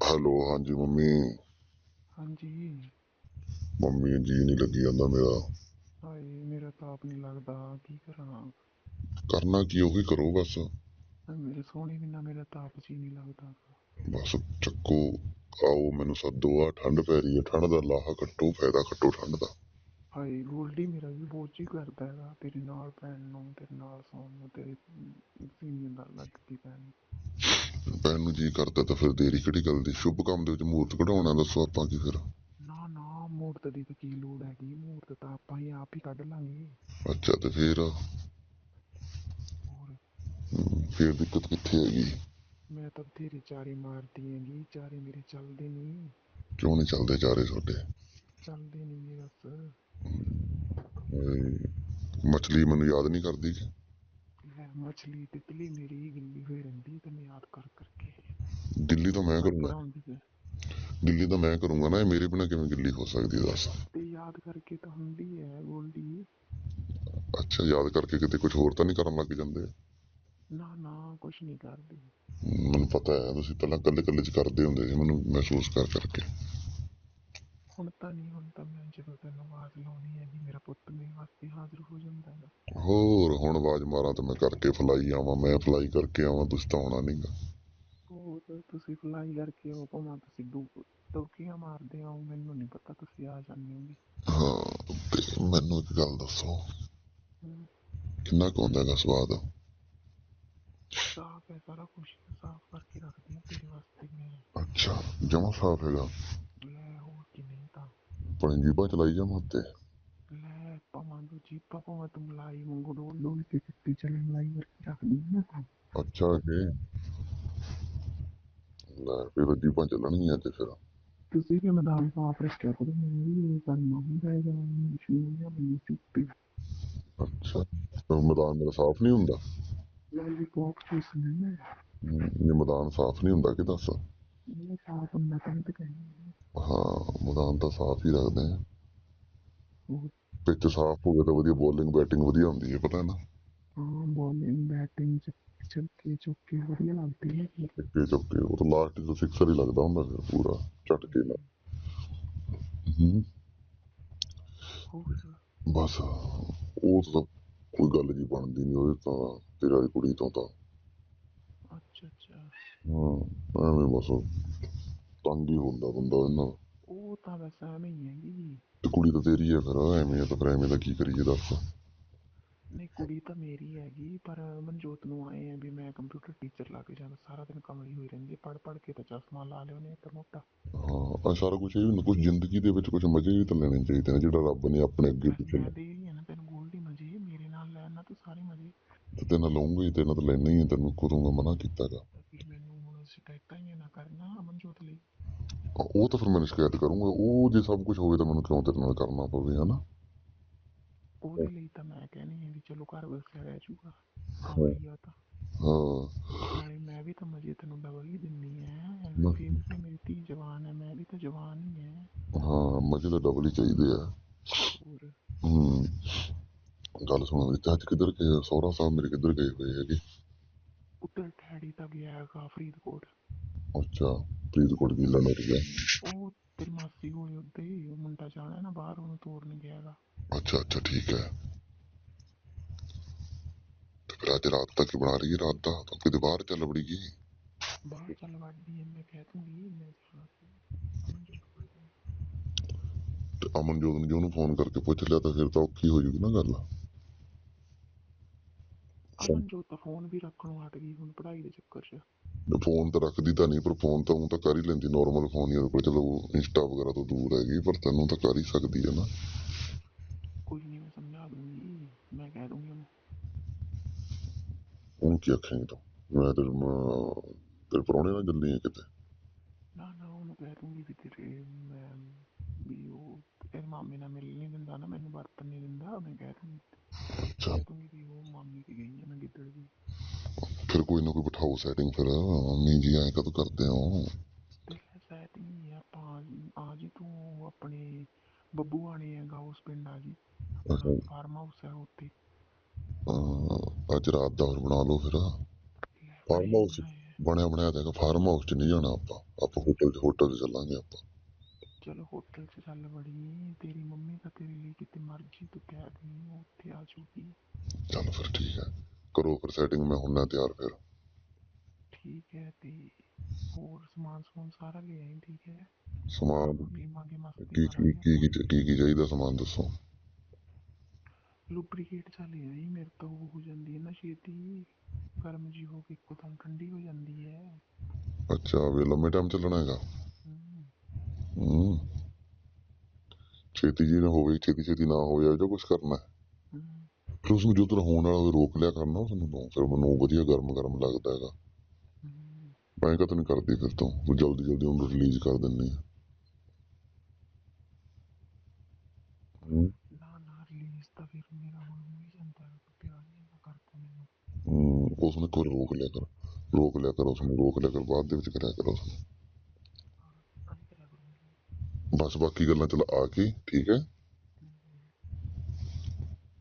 Hello ਹਾਂਜੀ mummy. ਹਾਂਜੀ। Mummy ਜੀ ਨਹੀਂ ਲੱਗੀ ਜਾਂਦਾ ਮੇਰਾ। ਹਾਏ ਮੇਰਾ ਤਾਂ ਆਪ ਨਹੀਂ ਲੱਗਦਾ ਕੀ ਕਰਾਂ? ਕਰਨਾ ਕੀ ਉਹੀ ਕਰੋ ਬਸ। ਮੇਰੇ ਸੋਹਣੇ ਬਿਨਾ ਮੇਰਾ ਤਾਂ ਆਪ ਜੀ ਨਹੀਂ ਲੱਗਦਾ। ਬਸ ਚੱਕੋ ਆਓ ਮੈਨੂੰ ਸੱਦੋ ਆ ਠੰਡ ਪੈ ਰਹੀ ਹੈ ਠੰਡ ਦਾ ਲਾਹਾ ਕੱਟੋ ਫਾਇਦਾ ਕੱਟੋ ਠੰਡ ਦਾ। ਹਾਏ ਗੋਲਡੀ ਮੇਰਾ ਵੀ ਬਹੁਤ ਜੀ ਕਰਦਾ ਹੈਗਾ ਤੇਰੇ ਨਾਲ ਪੈਣ ਨੂੰ ਤੇਰੇ ਨਾਲ ਸੌਣ ਨੂੰ ਤੇਰੇ ਸੀਨੇ ਨਾਲ ਲੱਗ ਕੇ ਪੈਣ ਨੂੰ। ਪੈਣ ਨੂੰ ਜੀ ਕਰਦਾ ਤਾਂ ਫਿਰ ਦੇਰੀ ਕਿਹੜੀ ਗੱਲ ਦੀ? ਸ਼ੁਭ ਕੰਮ ਦੇ ਵਿੱਚ ਮੂਰਤ ਕਢਾਉਣਾ ਦੱਸੋ ਆਪਾਂ ਕੀ ਫਿਰ? ਨਾ ਨਾ ਮੂਰਤ ਦੀ ਤਾਂ ਕੀ ਲੋੜ ਹੈਗੀ? ਮੂਰਤ ਤਾਂ ਆਪਾਂ ਹੀ ਆਪ ਹੀ ਕੱਢ ਲਾਂਗੇ। ਅੱਛਾ ਤੇ ਫਿਰ? ਹੋਰ? ਹਮ, ਫਿਰ ਦਿੱਕਤ ਕਿੱਥੇ ਹੈਗੀ? ਮੈਂ ਤਾਂ ਤੇਰੇ ਚਾਰੇ ਮਾਰਦੀ ਹੈਗੀ ਚਾਰੇ ਮੇਰੇ ਚੱਲਦੇ ਨਹੀਂ ਕਿਉਂ ਨਹੀਂ ਚੱਲਦੇ ਚਾਰੇ ਤੁਹਾਡੇ? ਚੱਲਦੇ ਨਹੀਂ ਗੇ ਬਸ। ਮਛਲੀ ਮੈਨੂੰ ਯਾਦ ਨਹੀਂ ਕਰਦੀ ਕਿ? ਲੈ ਮਛਲੀ ਤਿਤਲੀ ਮੇਰੀ ਗਿੱਲੀ ਹੋਈ ਰਹਿੰਦੀ ਤੈਨੂੰ ਯਾਦ ਕਰ ਕਰਕੇ ਦਿੱਲੀ ਤਾਂ ਮੈਂ ਕਰੂੰਗਾ। ਦਿੱਲੀ ਤਾਂ ਮੈਂ ਕਰੂੰਗਾ ਨਾ ਇਹ ਮੇਰੇ ਬਿਨਾ ਕਿਵੇਂ ਗਿੱਲੀ ਹੋ ਸਕਦੀ ਦੱਸ। ਤੇ ਯਾਦ ਕਰਕੇ ਤਾਂ ਹੁੰਦੀ ਹੈ ਗੋਲਡੀ ਅੱਛਾ ਯਾਦ ਕਰਕੇ ਕਿਤੇ ਕੁਝ ਹੋਰ ਤਾਂ ਨਹੀਂ ਕਰਨ ਲੱਗ ਜਾਂਦੇ? ਨਾ ਨਾ ਕੁਛ ਨਹੀਂ ਕਰਦੀ। ਮੈਨੂੰ ਪਤਾ ਹੈ ਤੁਸੀਂ ਪਹਿਲਾਂ ਕੱਲੇ ਕੱਲੇ ਚ ਕਰਦੇ ਹੁੰਦੇ ਸੀ ਮੈਨੂੰ ਮਹਿਸੂਸ ਕਰ ਕਰਕੇ। ਹੁਣ ਤਾਂ ਨਹੀਂ ਹੁਣ ਤਾਂ ਮੈਂ ਜਦੋਂ ਤੈਨੂੰ ਆਵਾਜ਼ ਲਾਉਣੀ ਹੈ ਮੇਰਾ ਪੁੱਤ ਮੇਰੇ ਵਾਸਤੇ ਹਾਜ਼ਰ ਹੋ ਜਾਂਦਾ ਹੈ ਹੋਰ ਹੁਣ ਆਵਾਜ਼ ਮਾਰਾਂ ਤਾਂ ਮੈਂ ਕਰਕੇ ਫਲਾਈ ਆਵਾਂ ਮੈਂ ਫਲਾਈ ਕਰਕੇ ਆਵਾਂ ਤੁਸੀਂ ਤਾਂ ਆਉਣਾ ਨਹੀਂਗਾ ਤੁਸੀਂ ਫਲਾਈ ਕਰਕੇ ਉਹ ਭਾਵੇਂ ਤੁਸੀਂ ਡੂ ਟੋਕੀਆਂ ਮਾਰਦੇ ਹੋ ਮੈਨੂੰ ਨਹੀਂ ਪਤਾ ਤੁਸੀਂ ਆ ਜਾਂਦੇ ਹੋਗੇ। ਹਾਂ ਤੇ ਮੈਨੂੰ ਇੱਕ ਗੱਲ ਦੱਸੋ। ਹਮ, ਕਿੰਨਾ ਕੁ ਆਉਂਦਾ ਹੈਗਾ ਸਵਾਦ? ਸਾਫ਼ ਹੈ ਸਾਰਾ ਕੁਝ ਸਾਫ਼ ਕਰਕੇ ਰੱਖਦੀ ਹਾਂ ਤੇਰੇ ਵਾਸਤੇ ਮੈਂ। ਅੱਛਾ ਜਮਾ ਸਾਫ਼ ਹੈਗਾ? ਲੈ ਹੋਰ ਕੀ ਨਹੀਂ ਤਾਂ। ਆਪਣੀ ਜੀਬਾਂ ਚਲਾਈ ਜਾਵਾਂ ਉੱਤੇ? ਲੈ ਭਾਵੇਂ ਦੂਜੀ ਭਾਵੇਂ ਤੂੰ ਮਲਾਈ ਵਾਂਗੂ ਡੋਲ ਡੋਲ ਕੇ ਕਿੱਤੀ ਚੱਲਣ ਮਲਾਈ ਵਰਗੀ ਰੱਖਦੀ ਹੈ ਨਾ ਅੱਛਾ ਜੀ ਲੈ ਫਿਰ ਜੀਬਾਂ ਚੱਲਣਗੀਆਂ ਤੇ ਫਿਰ। ਤੁਸੀਂ ਵੀ ਮੈਦਾਨ ਸਾਫ਼ ਰੱਖਿਆ ਕਰੋ ਮੈਂ ਵੀ ਇਹ ਕਰਨਾ ਹੁੰਦਾ ਹੈਗਾ ਮਸ਼ੀਨ ਜਾਂ ਮੈਨੂੰ ਚੁੱਪੀ। ਅੱਛਾ ਤਾਂ ਮੈਦਾਨ ਮੇਰਾ ਸਾਫ਼ ਨਹੀਂ ਹੁੰਦਾ? ਲੋਲੀਪੌਪ ਚੂਸ ਲੈਣਾ ਹਮ, ਇਹ ਮੈਦਾਨ ਸਾਫ਼ ਨਹੀਂ ਹੁੰਦਾ ਕਿ ਦੱਸ? ਇਹ ਸਾਫ਼ ਹੁੰਦਾ ਤਾਂ ਤੇ ਕਹਿੰਦੇ ਹਾਂ। ਮੈਦਾਨ ਤਾਂ ਸਾਫ਼ ਹੀ ਰੱਖਦੇ ਆ। ਪਿੱਚ ਸਾਫ਼ ਹੋਵੇ ਤਾਂ ਵਧੀਆ ਬੋਲਿੰਗ ਬੈਟਿੰਗ ਵਧੀਆ ਹੁੰਦੀ ਹੈ ਪਤਾ ਨਾ? ਹਾਂ ਬੋਲਿੰਗ ਬੈਟਿੰਗ ਚ ਚੱਕੇ ਚੁੱਕੇ ਵਧੀਆ ਲੱਗਦੀ ਹੈ ਇੱਕੇ ਚੁੱਕੇ ਉਹ ਤਾਂ ਲਾਸਟ ਤੋਂ ਸਿਕਸਰ ਹੀ ਲੱਗਦਾ ਹੁੰਦਾ ਫਿਰ ਪੂਰਾ ਝਟਕੇ ਨਾਲ। ਹੂੰ। ਹੋਰ? ਬਸ ਉਹ ਤਾਂ ਕੋਈ ਗੱਲ ਜੀ ਬਣਦੀ ਨਹੀਂ ਉਹਦੇ ਤਾਂ ਤੇਰੇ ਕੁੜੀ ਤੋਂ ਤਾਂ। ਅੱਛਾ ਅੱਛਾ। ਹਾਂ ਐਵੇਂ ਬਸ ਤੰਗ ਹੀ ਹੁੰਦਾ ਬੰਦਾ ਇਹਨਾਂ ਦਾ। ਉਹ ਤਾਂ ਬਸ ਐਵੇਂ ਹੀ ਹੈਗੀ ਤੇ ਕੁੜੀ ਤਾਂ ਤੇਰੀ ਹੈ ਫਿਰ ਐਵੇਂ ਆ ਤਾਂ ਫਿਰ ਐਵੇਂ ਦਾ ਕੀ ਕਰੀਏ ਦੱਸ। ਨਹੀਂ ਕੁੜੀ ਤਾਂ ਮੇਰੀ ਹੈਗੀ ਪਰ ਮਨਜੋਤ ਨੂੰ ਆਏ ਆ ਵੀ ਮੈਂ ਕੰਪਿਊਟਰ ਟੀਚਰ ਲੱਗ ਜਾਣਾ ਸਾਰਾ ਦਿਨ ਕਮਲੀ ਹੋਈ ਰਹਿੰਦੀ ਪੜ ਪੜ ਕੇ ਤਾਂ ਚਸ਼ਮਾ ਲਾ ਲਿਆ ਉਹਨੇ ਇੱਕ ਮੋਟਾ। ਹਾਂ ਆ ਸਾਰਾ ਕੁਝ ਇਹ ਵੀ ਕੁਝ ਜ਼ਿੰਦਗੀ ਦੇ ਵਿੱਚ ਕੁਝ ਮਜ਼ੇ ਵੀ ਤਾਂ ਲੈਣੇ ਚਾਹੀਦੇ ਨੇ ਜਿਹੜਾ ਰੱਬ ਨੇ ਆਪਣੇ ਅੱਗੇ ਪਿੱਛੇ ਮੈਂ ਦੇ ਰਹੀ ਹਾਂ ਨਾ ਤੈਨੂੰ ਗੋਲਡੀ ਮਜੇ ਮੇਰੇ ਨਾਲ ਲੈਣਾ ਤੂੰ ਸਾਰੇ ਮਜੇ। ਤੇ ਤੇ ਨਾਲ ਲਊਂਗਾ ਹੀ ਤੇ ਨਾਲ ਤਾਂ ਲੈਣਾ ਹੀ ਤੈਨੂੰ ਕਰੂੰਗਾ ਮਨਾ ਕੀਤਾਗਾ। ਮੈਨੂੰ ਹੁਣ ਸ਼ਿਕਾਇਤਾਂ ਹੀ ਨਾ ਕਰਨਾ ਅਮਨਜੋਤ ਲਈ? ਉਹ ਤਾਂ ਫਿਰ ਮੈਂ ਸ਼ਿਕਾਇਤ ਕਰੂੰਗਾ ਉਹ ਜੇ ਸਭ ਕੁਝ ਹੋਵੇ ਤਾਂ ਮੈਨੂੰ ਕਿਉਂ ਤੇਰੇ ਨਾਲ ਕਰਨਾ ਪਵੇ ਹਨਾ? ਉਹਦੇ ਲਈ ਤਾਂ ਮੈਂ ਕਹਿੰਦੀ ਹਾਂ ਵੀ ਚਲੋ ਘਰ ਵਸਿਆ ਰਹਿ ਜੂਗਾ ਕਮਲੀ ਆ ਤਾਂ ਹਾਂ ਨਾਲੇ ਮੈਂ ਵੀ ਤਾਂ ਮਜੇ ਤੈਨੂੰ ਡਬਲ ਹੀ ਦਿੰਨੀ ਹੈ ਨਾ। ਫਿਰ ਵੀ ਮੇਰੀ ਧੀ ਜਵਾਨ ਹੈ ਮੈਂ ਵੀ ਤਾਂ ਜਵਾਨ ਹੀ ਹੈ ਹਾਂ ਮਜ਼ੇ ਤਾਂ ਡਬਲ ਹੀ ਚਾਹੀਦੇ ਆ ਹੋਰ ਹੂੰ ਗੱਲ ਸੁਣੋ ਤੇ ਅੱਜ ਕਿੱਧਰ ਗਏ ਸੋਹਰਾ ਸਾਹਿਬ ਮੇਰੇ ਕਿੱਧਰ ਗਏ ਹੋਏ ਹੈਗੇ ਉੱਧਰ ਡੈਡੀ ਤਾਂ ਗਿਆ ਹੈਗਾ ਫਰੀਦਕੋਟ ਅੱਛਾ ਫਰੀਦਕੋਟ ਗਿਆ ਉਹ ਤੇਰੀ ਮਾਸੀ ਹੋਏ ਉੱਤੇ ਹੀ ਉਹ ਮੁੰਡਾ ਜਾਣਾ ਨਾ ਬਾਹਰ ਉਹਨੂੰ ਤੋੜਨ ਗਿਆ ਹੈਗਾ। ਅੱਛਾ ਅੱਛਾ ਠੀਕ ਹੈ। ਤੇ ਫਿਰ ਅੱਜ ਰਾਤ ਤੱਕ ਬਣਾ ਰਹੀ ਹੈ ਰਾਤ ਦਾ ਤਾਂ ਕਿਤੇ ਬਾਹਰ ਚੱਲ ਵੜੀ ਗਈ। ਬਾਹਰ ਚੱਲ ਵੜਦੀ ਹੈ ਮੈਂ ਕਹਿ ਦੂੰਗੀ ਮੈਂ ਜਾਣਾ ਸੀ। ਅਮਨਜੋਤ ਕੋਲ ਜਾਣਾ। ਤੇ ਅਮਨਜੋਤ ਨੂੰ ਜੇ ਉਹਨੂੰ ਫੋਨ ਕਰਕੇ ਪੁੱਛ ਲਿਆ ਤਾਂ ਫਿਰ ਤਾਂ ਔਖੀ ਹੋ ਜੂਗੀ ਨਾ ਗੱਲ। ਫੋਨ ਵੀ ਰੱਖਣੋਂ ਹਟ ਗਈ ਹੁਣ ਪੜ੍ਹਾਈ ਦੇ ਚੱਕਰ 'ਚ। ਫੋਨ ਤਾਂ ਰੱਖਦੀ ਤਾਂ ਨਹੀਂ ਪਰ ਫੋਨ ਤਾਂ ਉਹ ਤਾਂ ਕਰ ਹੀ ਲੈਂਦੀ ਨਾਰਮਲ ਫੋਨ ਹੀ ਉਹਦੇ ਕੋਲ ਚਲੋ ਇੰਸਟਾ ਵਗੈਰਾ ਤੋਂ ਦੂਰ ਹੈਗੀ ਪਰ ਤੈਨੂੰ ਤਾਂ ਕਰ ਹੀ ਸਕਦੀ ਹੈ ਨਾ। ਕੋਈ ਨਹੀਂ ਮੈਂ ਸਮਝਾ ਦੂੰਗੀ ਮੈਂ ਕਹਿ ਦੂੰਗੀ ਉਹਨੂੰ। ਉਹਨੂੰ ਕੀ ਆਖੇਂਗੇ ਤੂੰ? ਮੈਂ ਤੇ ਮ- ਤੇਰੇ ਪਰੌਣੇ ਨਾਲ ਚੱਲੀ ਹੈ ਕਿਤੇ? ਨਾ ਨਾ ਉਹਨੂੰ ਕਹਿ ਦੂੰਗੀ ਵੀ ਤੇਰੇ ਮੈਂ ਵੀ ਉਹ ਤੇਰੇ ਮਾਮੇ ਨਾਲ ਮਿਲ ਨਹੀਂ ਦਿੰਦਾ ਨਾ ਮੈਨੂੰ ਵਰਤਨ ਨਹੀਂ ਦਿੰਦਾ ਮੈਂ ਕਹਿ ਦੂੰਗੀ। ਫਿਰ ਕੋਈ ਨਾ ਕੋਈ ਬਿਠਾਓ ਸੈਟਿੰਗ ਫਿਰ। ਮੰਮੀ ਜੀ ਐਂ ਕਦੋਂ ਕਰਦੇ ਹੋ? ਤੇ ਸੈਟ ਨਹੀਂ ਆਪਾਂ ਆ ਜੀ ਤੂੰ ਆਪਣੇ ਬੱਬੂ ਆਣੇ ਹੈਗਾ ਉਸ ਪਿੰਡ ਆ ਜੀ। ਅੱਛਾ। ਫਾਰਮ ਹਾਊਸ ਹੈ ਉੱਥੇ। ਅਹ ਅੱਜ ਰਾਤ ਦਾ ਹੋਰ ਬਣਾ ਲਓ ਫਿਰ। ਫਾਰਮ ਹਾਊਸ ਬਣਿਆ ਬਣਾਇਆ ਤਾਂ ਫਾਰਮ ਹਾਊਸ 'ਚ ਨਹੀਂ ਜਾਣਾ ਆਪਾਂ। ਆਪਾਂ ਹੋਟਲ 'ਚ ਹੋਟਲ 'ਚ ਚੱਲਾਂਗੇ ਆਪਾਂ। ਚਲੋ ਹੋਟਲ 'ਚ ਚੱਲ ਵੜੀ ਤੇਰੀ ਮੰਮੀ ਤਾਂ ਤੇਰੇ ਲਈ ਕਿਤੇ ਮਰਜ਼ੀ ਤੂੰ ਕਹਿ ਦੇ ਉਹ ਉੱਥੇ ਆ ਜੂਗੀ ਚੱਲ ਫਿਰ ਠੀਕ ਹੈ ਕਰੋ ਫਿਰ ਸੈਟਿੰਗ ਮੈਂ ਹੁੰਨਾ ਤਿਆਰ ਫਿਰ। ਠੀਕ ਹੈ ਤੇ ਹੋਰ ਸਮਾਨ ਸਮੂਨ ਸਾਰਾ ਲੈ ਆਈ ਠੀਕ ਹੈ? ਸਮਾਨ ਪੀਵਾਂਗੇ ਮਸਤੀ ਕੀ ਕੀ ਕੀ ਕੀ ਕੀ ਕੀ ਚਾਹੀਦਾ ਸਮਾਨ ਦੱਸੋ? ਲੁਬਰੀਕੇਟ ਚੱਲ ਆਈ ਮੇਰੇ ਤੋਂ ਉਹ ਹੋ ਜਾਂਦੀ ਹੈ ਨਾ ਛੇਤੀ। ਗਰਮ ਜੀ ਹੋ ਕੇ ਇੱਕੋ ਦਮ ਠੰਡੀ ਹੋ ਜਾਂਦੀ ਹੈ। ਅੱਛਾ ਵੀ ਲੰਮੇ ਟਾਈਮ ਚੱਲਣਾ ਹੈਗਾ? ਹੂੰ। ਛੇਤੀ ਜੀ ਨਾ ਹੋਵੇ ਛੇਤੀ ਛੇਤੀ ਨਾ ਹੋਵੇ ਜੋ ਕੁਝ ਕਰਨਾ ਹੈ। ਹਮ, ਉਸ ਨੂੰ ਜੋ ਤੇਰਾ ਹੋਣ ਵਾਲਾ ਉਹ ਰੋਕ ਲਿਆ ਕਰਨਾ ਉਸ ਨੂੰ ਫਿਰ ਮੈਨੂੰ ਵਧੀਆ ਗਰਮ ਗਰਮ ਲੱਗਦਾ ਹੈਗਾ। ਮੈਂ ਕਦ ਨਹੀਂ ਕਰਦੀ ਫਿਰ ਤੋਂ ਤੂੰ ਜਲਦੀ ਜਲਦੀ ਉਹਨੂੰ ਰਿਲੀਜ਼ ਕਰ ਦਿੰਨੀ ਆ। ਹੂੰ। ਨਾ ਨਾ ਰਿਲੀਜ਼ ਤਾਂ ਫਿਰ ਮੇਰਾ ਹੁਣ ਹੋ ਹੀ ਜਾਂਦਾ ਹੈ ਪਿਆਰ ਨਹੀਂ ਨਾ ਕਰਦਾ ਮੈਨੂੰ ਹੂੰ ਉਸ ਨੂੰ ਕੋਈ ਰੋਕ ਲਿਆ ਕਰ ਰੋਕ ਲਿਆ ਕਰ ਉਸ ਨੂੰ ਰੋਕ ਲਿਆ ਕਰ ਬਾਅਦ ਦੇ ਵਿੱਚ ਕਰਿਆ ਕਰ ਉਸ ਨੂੰ ਬਸ ਬਾਕੀ ਗੱਲਾਂ ਚਲ ਆ ਕੇ ਠੀਕ ਹੈ?